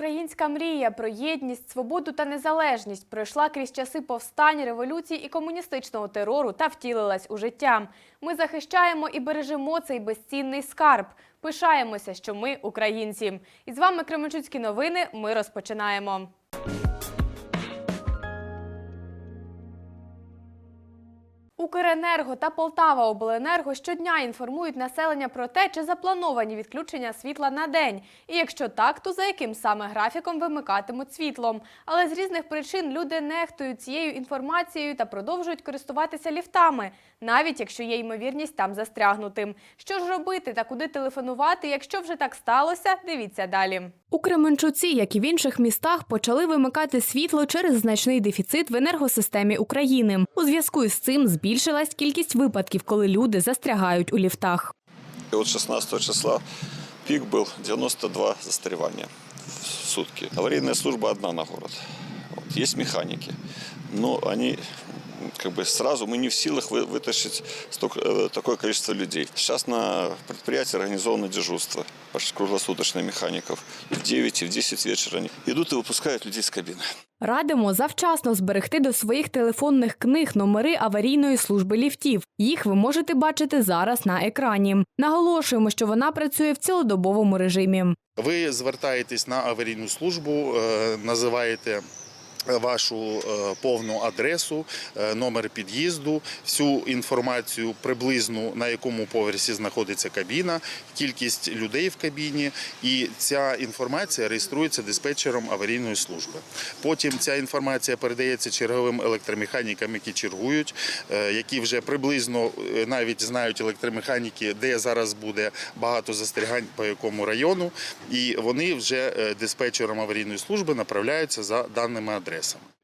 Українська мрія про єдність, свободу та незалежність пройшла крізь часи повстань, революції і комуністичного терору та втілилась у життя. Ми захищаємо і бережемо цей безцінний скарб. Пишаємося, що ми українці. І з вами Кременчуцькі новини. Ми розпочинаємо. Укренерго та Полтава Обленерго щодня інформують населення про те, чи заплановані відключення світла на день. І якщо так, то за яким саме графіком вимикатимуть світлом. Але з різних причин люди нехтують цією інформацією та продовжують користуватися ліфтами, навіть якщо є ймовірність там застрягнути. Що ж робити та куди телефонувати, якщо вже так сталося, дивіться далі. У Кременчуці, як і в інших містах, почали вимикати світло через значний дефіцит в енергосистемі України. У зв'язку із цим збільшилась кількість випадків, коли люди застрягають у ліфтах. И вот 16 числа пик был 92 застревания в сутки. Аварийная служба одна на город. Вот. Есть механики, но они м, как бы сразу мы не в силах вы- вытащить столько, э, такое количество людей. Сейчас на предприятии организовано дежурство почти круглосуточно механиков. И в 9, и в 10 вечера они идут и выпускают людей с кабины. Радимо завчасно зберегти до своїх телефонних книг номери аварійної служби ліфтів. Їх ви можете бачити зараз на екрані. Наголошуємо, що вона працює в цілодобовому режимі. Ви звертаєтесь на аварійну службу, е, називаєте вашу е, повну адресу, е, номер під'їзду, всю інформацію приблизну на якому поверсі знаходиться кабіна, кількість людей в кабіні, і ця інформація реєструється диспетчером аварійної служби. Потім ця інформація передається черговим електромеханікам, які чергують, е, які вже приблизно навіть знають електромеханіки, де зараз буде багато застерігань по якому району, і вони вже диспетчером аварійної служби направляються за даними адресами.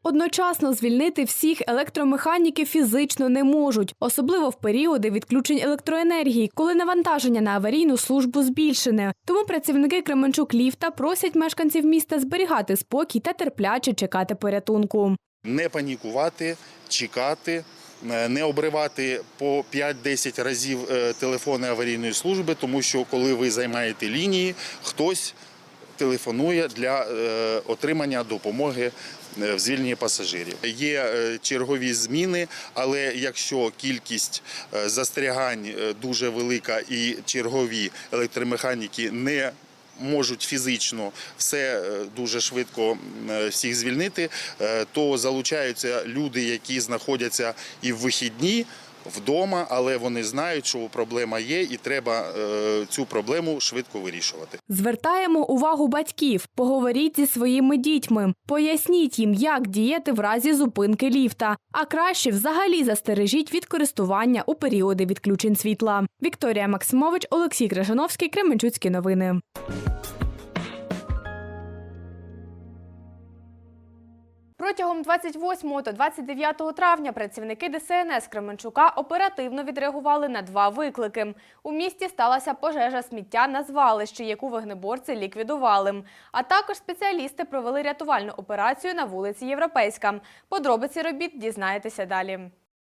Одночасно звільнити всіх електромеханіків фізично не можуть, особливо в періоди відключень електроенергії, коли навантаження на аварійну службу збільшене. Тому працівники Кременчук ліфта просять мешканців міста зберігати спокій та терпляче чекати порятунку. Не панікувати, чекати. е, Не обривати по 5-10 разів е, телефони аварійної служби, тому що коли ви займаєте лінії, хтось телефонує для е, отримання допомоги е, в звільненні пасажирів. Є е, чергові зміни, але якщо кількість застрягань дуже велика і чергові електромеханіки не можуть фізично все дуже швидко всіх звільнити, то залучаються люди, які знаходяться і в вихідні. Вдома, але вони знають, що проблема є, і треба е, цю проблему швидко вирішувати. Звертаємо увагу батьків. Поговоріть зі своїми дітьми. Поясніть їм, як діяти в разі зупинки ліфта. А краще взагалі застережіть від користування у періоди відключень світла. Вікторія Максимович, Олексій Крижановський, Кременчуцькі новини. Протягом 28 та 29 травня працівники ДСНС Кременчука оперативно відреагували на два виклики. У місті сталася пожежа сміття на звалищі, яку вогнеборці ліквідували. А також спеціалісти провели рятувальну операцію на вулиці Європейська. Подробиці робіт дізнаєтеся далі.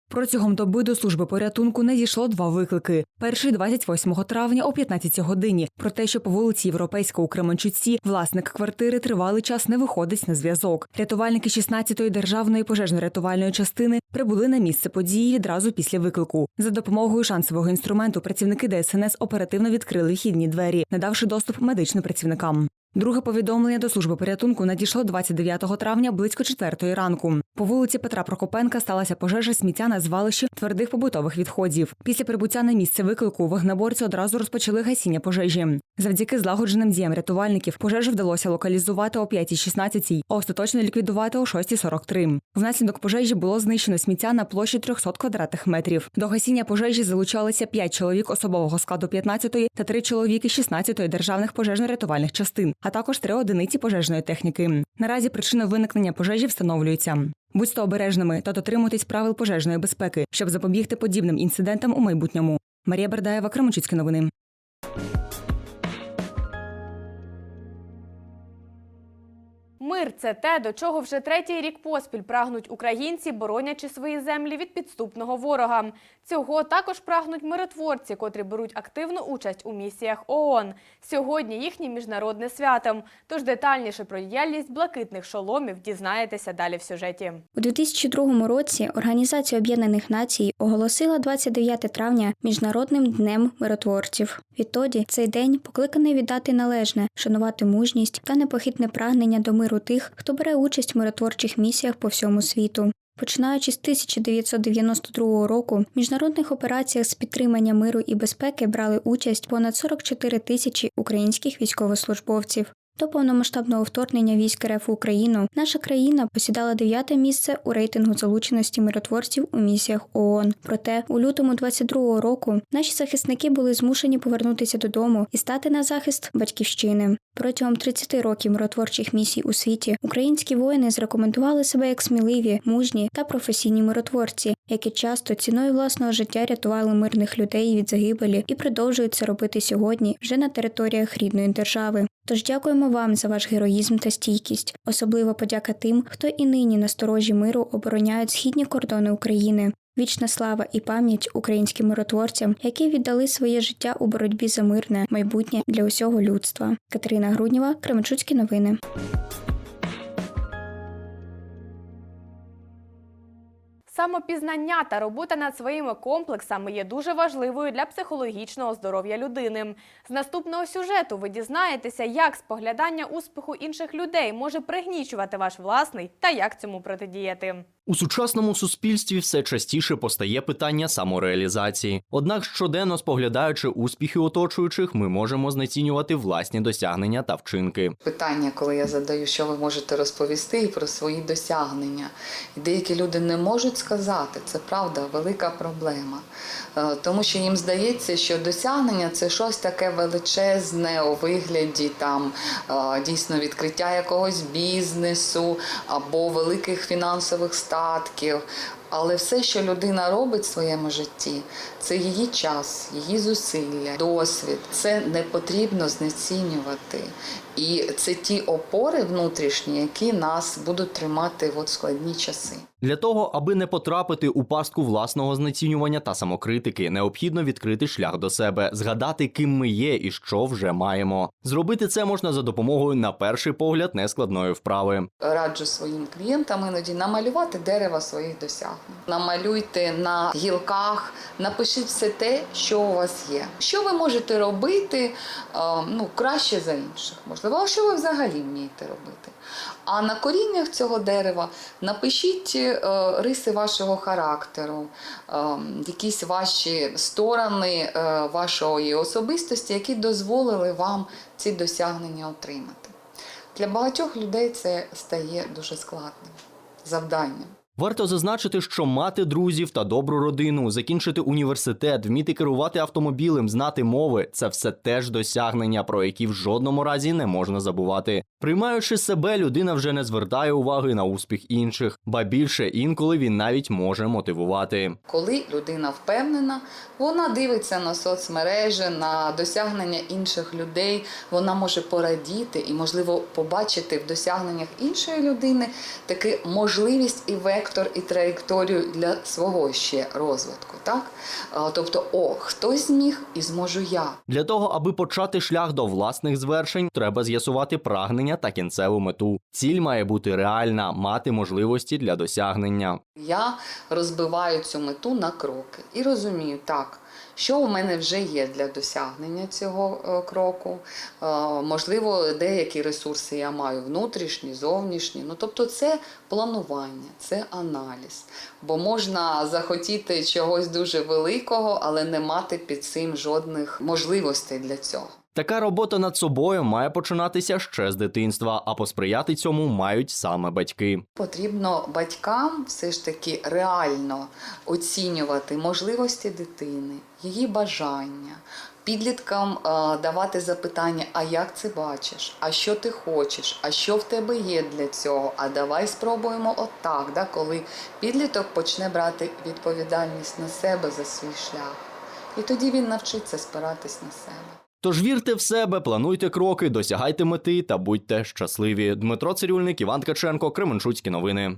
Протягом доби до служби порятунку надійшло два виклики. Перший 28 травня о 15 годині про те, що по вулиці Європейська у Кременчуці власник квартири тривалий час не виходить на зв'язок. Рятувальники 16-ї державної пожежно-рятувальної частини прибули на місце події відразу після виклику. За допомогою шансового інструменту працівники ДСНС оперативно відкрили вхідні двері, надавши доступ медичним працівникам. Друге повідомлення до служби порятунку надійшло 29 травня близько 4 ранку. По вулиці Петра Прокопенка сталася пожежа сміття на звалищі твердих побутових відходів. Після прибуття на місце виклику вогнеборці одразу розпочали гасіння пожежі. Завдяки злагодженим діям рятувальників пожежу вдалося локалізувати о 5.16, а остаточно ліквідувати о 6.43. Внаслідок пожежі було знищено сміття на площі 300 квадратних метрів. До гасіння пожежі залучалися 5 чоловік особового складу 15-ї та 3 чоловіки 16-ї державних пожежно-рятувальних частин, а також три одиниці пожежної техніки. Наразі причина виникнення пожежі встановлюється. Будьте обережними та дотримуйтесь правил пожежної безпеки, щоб запобігти подібним інцидентам у майбутньому. Марія Бердаєва, Кременчуцькі новини. Мир це те, до чого вже третій рік поспіль прагнуть українці, боронячи свої землі від підступного ворога. Цього також прагнуть миротворці, котрі беруть активну участь у місіях ООН. Сьогодні їхнє міжнародне свято. Тож детальніше про діяльність блакитних шоломів дізнаєтеся далі в сюжеті. У 2002 році Організація Об'єднаних Націй оголосила 29 травня міжнародним днем миротворців. Відтоді цей день покликаний віддати належне, шанувати мужність та непохитне прагнення до миру тих, хто бере участь в миротворчих місіях по всьому світу. Починаючи з 1992 року, в міжнародних операціях з підтримання миру і безпеки брали участь понад 44 тисячі українських військовослужбовців. До повномасштабного вторгнення військ РФ в Україну наша країна посідала дев'яте місце у рейтингу залученості миротворців у місіях ООН. Проте у лютому 22-го року наші захисники були змушені повернутися додому і стати на захист батьківщини. Протягом 30 років миротворчих місій у світі українські воїни зрекомендували себе як сміливі, мужні та професійні миротворці, які часто ціною власного життя рятували мирних людей від загибелі і продовжують це робити сьогодні вже на територіях рідної держави. Тож дякуємо вам за ваш героїзм та стійкість. Особлива подяка тим, хто і нині на сторожі миру обороняють східні кордони України. Вічна слава і пам'ять українським миротворцям, які віддали своє життя у боротьбі за мирне майбутнє для усього людства. Катерина Груднєва, Кременчуцькі новини. Самопізнання та робота над своїми комплексами є дуже важливою для психологічного здоров'я людини. З наступного сюжету ви дізнаєтеся, як споглядання успіху інших людей може пригнічувати ваш власний та як цьому протидіяти. У сучасному суспільстві все частіше постає питання самореалізації. Однак, щоденно споглядаючи успіхи оточуючих, ми можемо знецінювати власні досягнення та вчинки. питання, коли я задаю, що ви можете розповісти і про свої досягнення. І деякі люди не можуть сказати, це правда, велика проблема. Е, Тому що їм здається, що досягнення це щось таке величезне у вигляді там е, дійсно відкриття якогось бізнесу або великих фінансових статків. Але все, що людина робить в своєму житті, це її час, її зусилля, досвід. Це не потрібно знецінювати. І це ті опори внутрішні, які нас будуть тримати в складні часи. Для того, аби не потрапити у пастку власного знецінювання та самокритики, необхідно відкрити шлях до себе, згадати, ким ми є і що вже маємо. Зробити це можна за допомогою, на перший погляд, нескладної вправи. Раджу своїм клієнтам іноді намалювати дерево своїх досягнень. Намалюйте на гілках, напишіть все те, що у вас є. Що ви можете робити е, ну, краще за інших? Можливо, а що ви взагалі вмієте робити? А на коріннях цього дерева напишіть е, риси вашого характеру, е, якісь ваші сторони вашої особистості, які дозволили вам ці досягнення отримати. Для багатьох людей це стає дуже складним завданням. Варто зазначити, що мати друзів та добру родину, закінчити університет, вміти керувати автомобілем, знати мови це все теж досягнення, про які в жодному разі не можна забувати. Приймаючи себе, людина вже не звертає уваги на успіх інших, ба більше інколи він навіть може мотивувати. Коли людина впевнена, вона дивиться на соцмережі, на досягнення інших людей, вона може порадіти і, можливо, побачити в досягненнях іншої людини таки можливість і вектор, і траєкторію для свого ще розвитку. Так? Тобто, о, хтось зміг і зможу я. Для того, аби почати шлях до власних звершень, треба з'ясувати прагнення та кінцеву мету. Ціль має бути реальна, мати можливості для досягнення. Я розбиваю цю мету на кроки і розумію, так, що у мене вже є для досягнення цього е, кроку. Е, Можливо, деякі ресурси я маю внутрішні, зовнішні. Ну, тобто, це планування, це аналіз. Бо можна захотіти чогось дуже великого, але не мати під цим жодних можливостей для цього. Така робота над собою має починатися ще з дитинства, а посприяти цьому мають саме батьки. Потрібно батькам все ж таки реально оцінювати можливості дитини, її бажання. Підліткам е, давати запитання, а як це бачиш, а що ти хочеш, а що в тебе є для цього, а давай спробуємо отак, да, коли підліток почне брати відповідальність на себе за свій шлях. І тоді він навчиться спиратись на себе. Тож вірте в себе, плануйте кроки, досягайте мети та будьте щасливі. Дмитро Цирюльник, Іван Ткаченко, Кременчуцькі новини.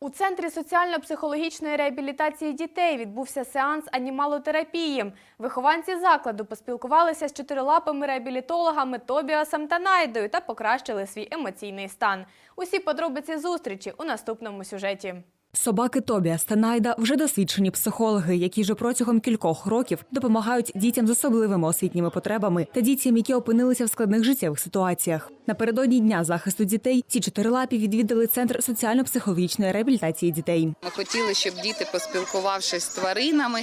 У центрі соціально-психологічної реабілітації дітей відбувся сеанс анімалотерапії. Вихованці закладу поспілкувалися з чотирилапими реабілітологами Тобіасом та Найдою та покращили свій емоційний стан. Усі подробиці зустрічі у наступному сюжеті. Собаки Тобіас та Найда вже досвідчені психологи, які вже протягом кількох років допомагають дітям з особливими освітніми потребами та дітям, які опинилися в складних життєвих ситуаціях. Напередодні дня захисту дітей ці чотирилапі відвідали центр соціально-психологічної реабілітації дітей. Ми хотіли, щоб діти, поспілкувавшись з тваринами,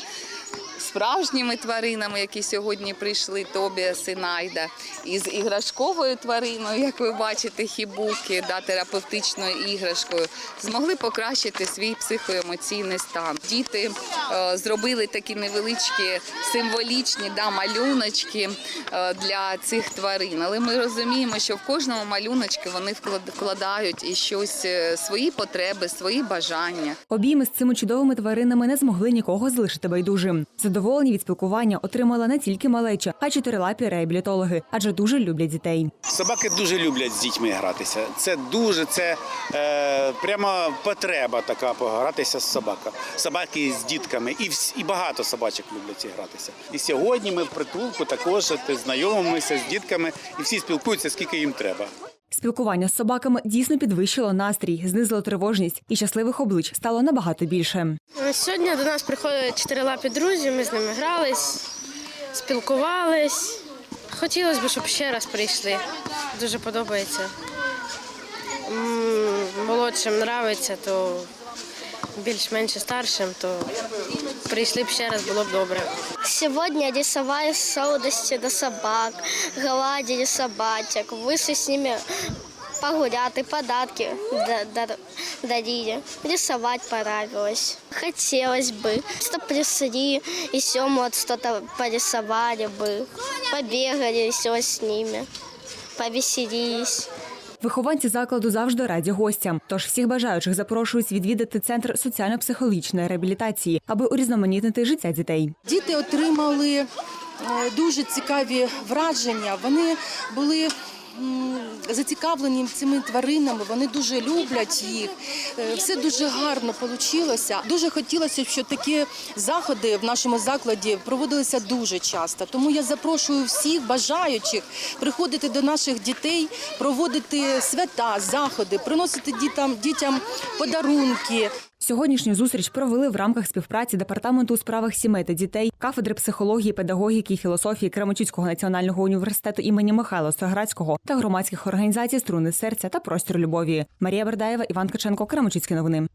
справжніми тваринами, які сьогодні прийшли, Тобіас і Найда, із іграшковою твариною, як ви бачите, хібуки, да, терапевтичною іграшкою, змогли покращити свій психоемоційний стан. Діти е, зробили такі невеличкі символічні да, малюночки е, для цих тварин. Але ми розуміємо, що в кожному малюночку вони вклад- вкладають і щось е, свої потреби, свої бажання. Обійми з цими чудовими тваринами не змогли нікого залишити байдужим. Задоволені від спілкування отримала не тільки малеча, а й чотирилапі реабілітологи, адже дуже люблять дітей. Собаки дуже люблять з дітьми гратися. Це дуже це е, прямо потреба така погратися з собакою. Собаки з дітками, і вс- і багато собачок люблять гратися. І сьогодні ми в притулку також знайомимося з дітками, і всі спілкуються, скільки їм треба. Спілкування з собаками дійсно підвищило настрій, знизило тривожність і щасливих облич стало набагато більше. Сьогодні до нас приходять чотирилапі друзі, ми з ними грались, спілкувались. Хотілося б, щоб ще раз прийшли. Дуже подобається. Молодшим подобається, то більш-менше старшим, то прийшли б ще раз, було б добре. Сегодня рисовали солодости до собак, гладили собачек, вышли с ними погулять и подарки да- да- дарили. Рисовать понравилось. Хотелось бы, чтобы пришли, и все, вот что-то порисовали бы, побегали все с ними, повеселились. Вихованці закладу завжди раді гостям. Тож всіх бажаючих запрошують відвідати центр соціально-психологічної реабілітації, аби урізноманітнити життя дітей. Діти отримали е, дуже цікаві враження. Вони були зацікавлені цими тваринами, вони дуже люблять їх. Е, Все дуже гарно вийшло. Дуже хотілося, щоб такі заходи в нашому закладі проводилися дуже часто. Тому я запрошую всіх бажаючих приходити до наших дітей, проводити свята, заходи, приносити дітям, дітям подарунки. Сьогоднішню зустріч провели в рамках співпраці департаменту у справах сімей та дітей, кафедри психології, педагогіки і філософії Кремочицького національного університету імені Михайла Соградського та громадських організацій Струни серця та простір любові. Марія Бердаєва, Іван Каченко, Кремочицькі новини.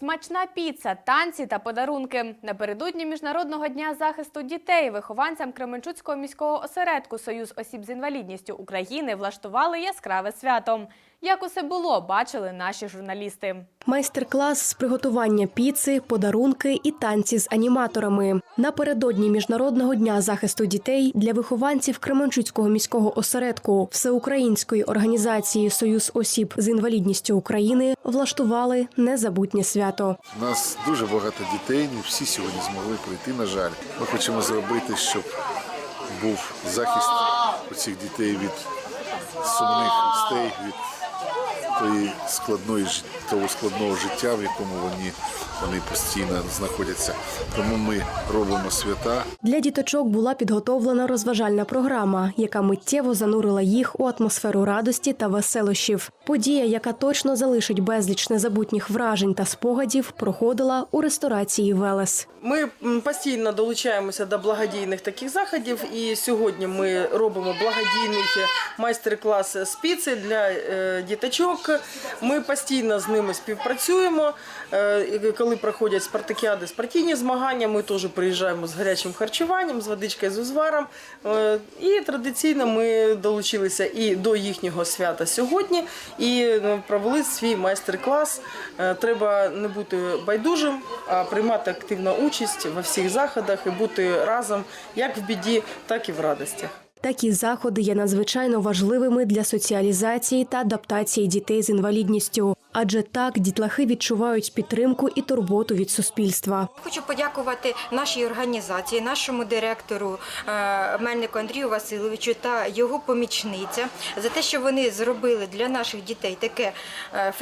Смачна піца, танці та подарунки. Напередодні Міжнародного дня захисту дітей вихованцям Кременчуцького міського осередку Союз осіб з інвалідністю України влаштували яскраве свято. Як усе було, бачили наші журналісти. Майстер-клас з приготування піци, подарунки і танці з аніматорами. Напередодні міжнародного дня захисту дітей для вихованців Кременчуцького міського осередку Всеукраїнської організації Союз осіб з інвалідністю України влаштували незабутнє свято. У нас дуже багато дітей, не всі сьогодні змогли прийти, на жаль. Ми хочемо зробити, щоб був захист у цих дітей від сумних вістей, від тої складної ж- того складного життя, в якому вони, вони постійно знаходяться. Тому ми робимо свята. Для діточок була підготовлена розважальна програма, яка миттєво занурила їх у атмосферу радості та веселощів. Подія, яка точно залишить безліч незабутніх вражень та спогадів, проходила у ресторації Велес. Ми постійно долучаємося до благодійних таких заходів, і сьогодні ми робимо благодійний майстер-клас з піци для е, Ми постійно з ними співпрацюємо. Е, коли проходять спартакіади, спортивні змагання, ми теж приїжджаємо з гарячим харчуванням, з водичкою з узваром. Е, і традиційно ми долучилися і до їхнього свята сьогодні, і е, провели свій майстер-клас. Е, Треба не бути байдужим, а приймати активну участь во всіх заходах і бути разом як в біді, так і в радості. Такі заходи є надзвичайно важливими для соціалізації та адаптації дітей з інвалідністю. Адже так дітлахи відчувають підтримку і турботу від суспільства. Хочу подякувати нашій організації, нашому директору е, Мельнику Андрію Васильовичу та його помічниця за те, що вони зробили для наших дітей таке е,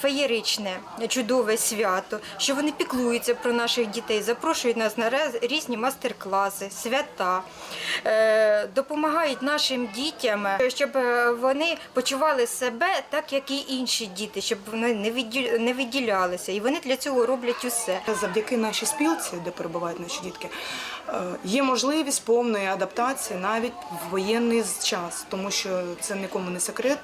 феєричне, чудове свято, що вони піклуються про наших дітей, запрошують нас на різні мастер-класи, свята, е, допомагають нашим дітям, щоб вони почували себе так, як і інші діти, щоб вони не відділ- відділялися. І вони для цього роблять усе. Завдяки нашій спілці, де перебувають наші дітки, є можливість повної адаптації навіть в воєнний час, тому що це нікому не секрет.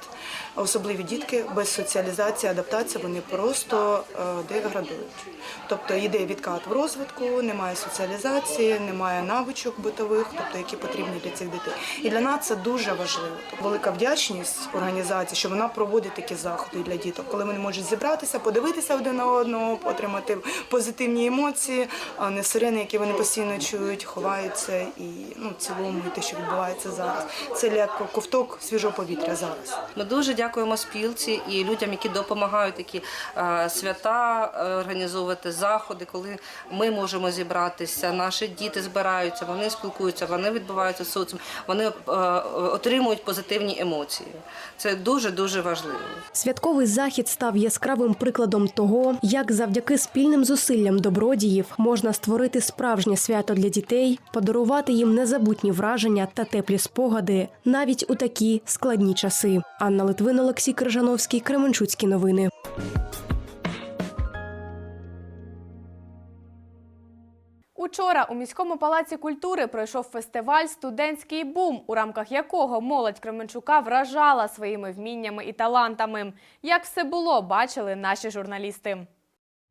Особливі дітки без соціалізації, адаптації вони просто е, деградують. Тобто йде відкат в розвитку, немає соціалізації, немає навичок битових, тобто які потрібні для цих дітей. І для нас це дуже важливо. Тобто велика вдячність організації, що вона проводить такі заходи для діток, коли вони можуть зібратися, подивитися один на одного, отримати позитивні емоції, а не сирени, які вони постійно чують, ховаються і ну в цілому і те, що відбувається зараз. Це як ковток свіжого повітря зараз. Ми дуже дякуємо спілці і людям, які допомагають такі е, свята е, організовувати заходи, коли ми можемо зібратися. Наші діти збираються, вони спілкуються, вони відбуваються в соціумі, вони е, отримують позитивні емоції. Це дуже дуже важливо. Святковий захід став яскравим прикладом того, як завдяки спільним зусиллям добродіїв можна створити справжнє свято для дітей, подарувати їм незабутні враження та теплі спогади навіть у такі складні часи. Анна Литвин, Олексій Крижановський, Кременчуцькі новини. Учора у міському палаці культури пройшов фестиваль Студентський бум, у рамках якого молодь Кременчука вражала своїми вміннями і талантами. Як все було, бачили наші журналісти.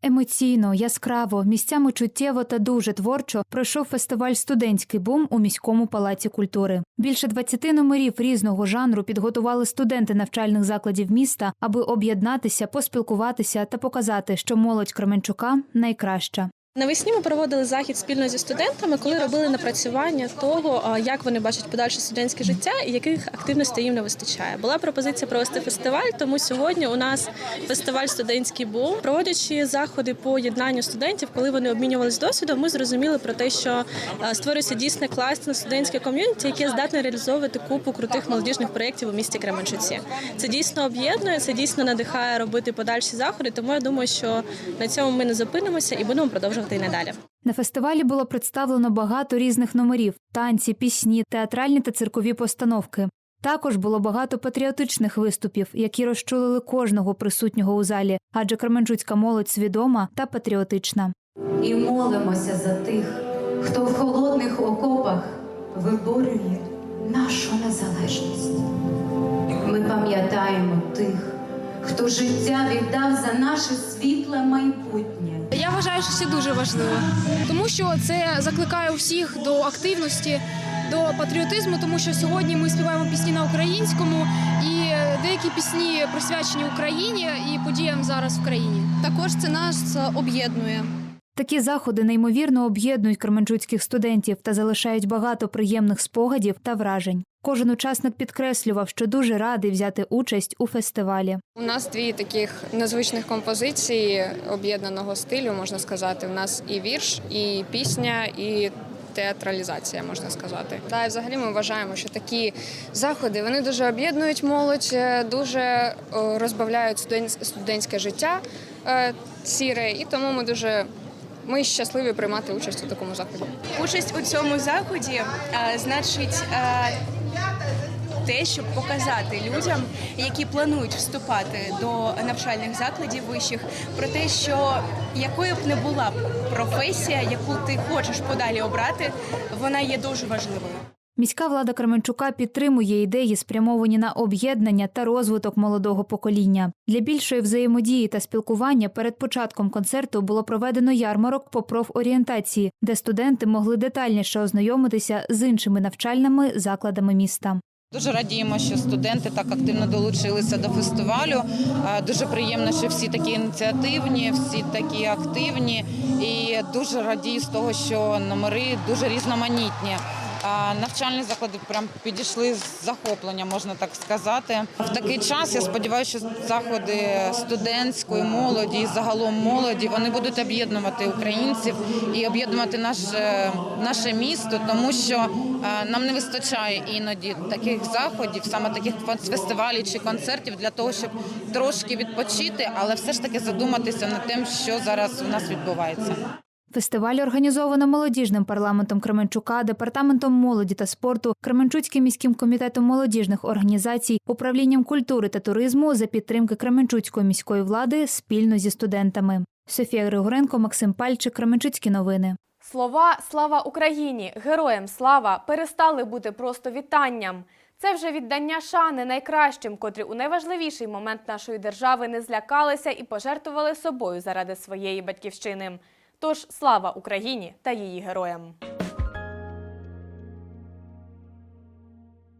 Емоційно, яскраво, місцями чуттєво та дуже творчо пройшов фестиваль Студентський бум у міському палаці культури. Більше 20 номерів різного жанру підготували студенти навчальних закладів міста, аби об'єднатися, поспілкуватися та показати, що молодь Кременчука найкраща. Навесні ми проводили захід спільно зі студентами, коли робили напрацювання того, як вони бачать подальше студентське життя і яких активностей їм не вистачає. Була пропозиція провести фестиваль, тому сьогодні у нас фестиваль студентський бум. Проводячи заходи по єднанню студентів, коли вони обмінювалися досвідом, ми зрозуміли про те, що створюється дійсне класне студентське ком'юніті, яке здатне реалізовувати купу крутих молодіжних проєктів у місті Кременчуці. Це дійсно об'єднує, це дійсно надихає робити подальші заходи. Тому я думаю, що на цьому ми не зупинимося і будемо продовжувати і надалі. На фестивалі було представлено багато різних номерів: танці, пісні, театральні та циркові постановки. Також було багато патріотичних виступів, які розчулили кожного присутнього у залі, адже Кременчуцька молодь свідома та патріотична. І молимося за тих, хто в холодних окопах виборює нашу незалежність. Ми пам'ятаємо тих, хто життя віддав за наше світле майбутнє. Я вважаю, що це дуже важливо, тому що це закликає всіх до активності, до патріотизму, тому що сьогодні ми співаємо пісні на українському, і деякі пісні присвячені Україні і подіям зараз в країні. Також це нас об'єднує. Такі заходи неймовірно об'єднують кременчуцьких студентів та залишають багато приємних спогадів та вражень. Кожен учасник підкреслював, що дуже радий взяти участь у фестивалі. У нас дві таких незвичних композиції об'єднаного стилю, можна сказати. У нас і вірш, і пісня, і театралізація, можна сказати. Та і взагалі ми вважаємо, що такі заходи вони дуже об'єднують молодь, е, дуже е, розбавляють студентське життя е, сіре, і тому ми дуже. Ми щасливі приймати участь у такому заході. Участь у цьому заході значить те, щоб показати людям, які планують вступати до навчальних закладів вищих, про те, що якою б не була професія, яку ти хочеш подалі обрати, вона є дуже важливою. Міська влада Кременчука підтримує ідеї, спрямовані на об'єднання та розвиток молодого покоління. Для більшої взаємодії та спілкування перед початком концерту було проведено ярмарок по профорієнтації, де студенти могли детальніше ознайомитися з іншими навчальними закладами міста. Дуже радіємо, що студенти так активно долучилися до фестивалю. Е, Дуже приємно, що всі такі ініціативні, всі такі активні, і дуже радію з того, що номери дуже різноманітні. Навчальні заклади прям підійшли з захоплення, можна так сказати. В такий час я сподіваюся, що заходи студентської молоді і загалом молоді вони будуть об'єднувати українців і об'єднувати наше, наше місто, тому що е, нам не вистачає іноді таких заходів, саме таких фестивалів чи концертів для того, щоб трошки відпочити, але все ж таки задуматися над тим, що зараз у нас відбувається. Фестиваль організовано молодіжним парламентом Кременчука, департаментом молоді та спорту, Кременчуцьким міським комітетом молодіжних організацій, управлінням культури та туризму за підтримки Кременчуцької міської влади спільно зі студентами. Софія Григоренко, Максим Пальчик, Кременчуцькі новини. Слова Слава Україні! Героям слава перестали бути просто вітанням. Це вже віддання шани найкращим, котрі у найважливіший момент нашої держави не злякалися і пожертвували собою заради своєї батьківщини. Тож слава Україні та її героям!